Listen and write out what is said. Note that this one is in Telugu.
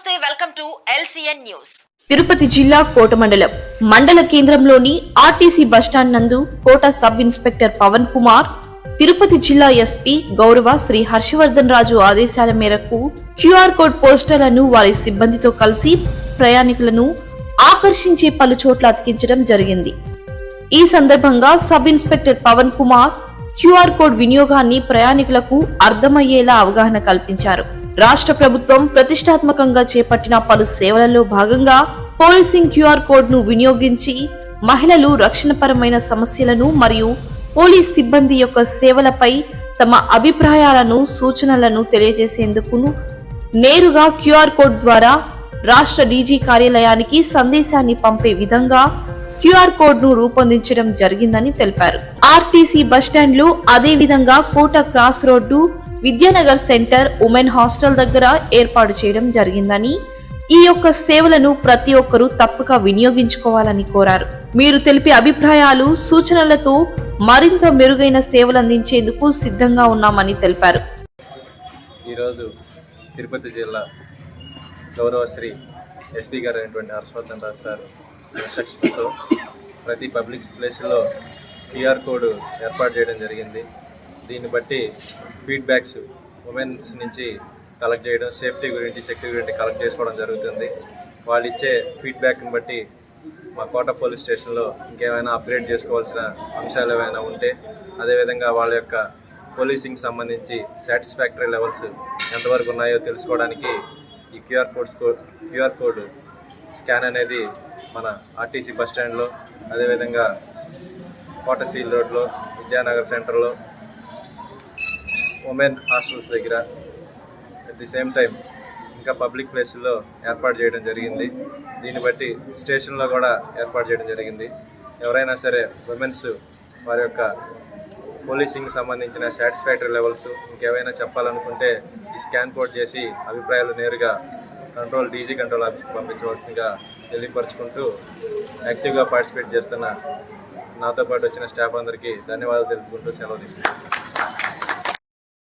నమస్తే welcome to LCN news. Tirupati జిల్లా కోట మండలం మండల కేంద్రంలోని ఆర్టీసీ బస్టాండ్ నందు కోట సబ్ ఇన్స్పెక్టర్ పవన్ కుమార్ తిరుపతి జిల్లా ఎస్పీ గౌరవ శ్రీ హర్షవర్ధన్ రాజు ఆదేశాల మేరకు క్యూఆర్ కోడ్ పోస్టర్లను వారి సిబ్బందితో కలిసి ప్రయాణికులను ఆకర్షించే పలు చోట్ల అతికించడం జరిగింది. ఈ సందర్భంగా sub inspector Pavan Kumar QR code వినియోగాన్ని ప్రయాణికులకు అర్థమయ్యేలా అవగాహన కల్పించారు. రాష్ట్ర ప్రభుత్వం ప్రతిష్టాత్మకంగా చేపట్టిన పలు సేవలలో భాగంగా పోలీసింగ్ క్యూఆర్ కోడ్ను వినియోగించి మహిళలు రక్షణపరమైన సమస్యలను మరియు పోలీస్ సిబ్బంది యొక్క సేవలపై తమ అభిప్రాయాలను సూచనలను తెలియజేసేందుకు నేరుగా క్యూఆర్ కోడ్ ద్వారా రాష్ట్ర డీజీ కార్యాలయానికి సందేశాన్ని పంపే విధంగా క్యూఆర్ కోడ్ను రూపొందించడం జరిగిందని తెలిపారు. ఆర్టీసీ బస్టాండ్లు అదే విధంగా Kota cross road Vidyanagar centre women hostel దగ్గర ఏర్పాటు చేయడం జరిగిందని ఈ యొక్క సేవలను ప్రతి ఒక్కరూ తప్పక వినియోగించుకోవాలని కోరారు. మీరు తెలిపే అభిప్రాయాలు సూచనలతో మరింత మెరుగైన సేవలు అందించేందుకు సిద్ధంగా ఉన్నామని తెలిపారు. ఈరోజు తిరుపతి జిల్లా గౌరవశ్రీ ఎస్పీ గారు అయినటువంటి హర్షవర్ధన్ రాజు సార్ ఇన్స్ట్రక్షన్స్తో ప్రతి పబ్లిక్ ప్లేస్లో క్యూఆర్ కోడ్ ఏర్పాటు చేయడం జరిగింది. దీన్ని బట్టి ఫీడ్బ్యాక్స్ ఉమెన్స్ నుంచి కలెక్ట్ చేయడం సేఫ్టీ గురించి సెక్యూరిటీ గురించి కలెక్ట్ చేసుకోవడం జరుగుతుంది. వాళ్ళు ఇచ్చే ఫీడ్బ్యాక్ని బట్టి మా కోట పోలీస్ స్టేషన్లో ఇంకేమైనా అప్గ్రేడ్ చేసుకోవాల్సిన అంశాలు ఏమైనా ఉంటే అదేవిధంగా వాళ్ళ యొక్క పోలీసింగ్ సంబంధించి సాటిస్ఫాక్టరీ లెవెల్స్ ఎంతవరకు ఉన్నాయో తెలుసుకోవడానికి ఈ క్యూఆర్ కోడ్ స్కో క్యూఆర్ కోడ్ స్కాన్ అనేది మన ఆర్టీసీ బస్ స్టాండ్లో అదేవిధంగా కోటసీల్ రోడ్లో విద్యానగర్ సెంటర్లో ఉమెన్ హాస్టల్స్ దగ్గర అట్ ది సేమ్ టైం ఇంకా పబ్లిక్ ప్లేసుల్లో ఏర్పాటు చేయడం జరిగింది. దీన్ని బట్టి స్టేషన్లో కూడా ఏర్పాటు చేయడం జరిగింది. ఎవరైనా సరే ఉమెన్స్ వారి యొక్క పోలీసింగ్ సంబంధించిన సాటిస్ఫాక్టరీ లెవెల్స్ ఇంకేమైనా చెప్పాలనుకుంటే ఈ స్కాన్ కోడ్ చేసి అభిప్రాయాలు నేరుగా కంట్రోల్ డీజీ కంట్రోల్ ఆఫీస్కి పంపించవలసిందిగా తెలియపరుచుకుంటూ యాక్టివ్గా పార్టిసిపేట్ చేస్తున్న నాతో పాటు వచ్చిన స్టాఫ్ అందరికీ ధన్యవాదాలు తెలుపుకుంటూ సెలవు తీసుకుంటాను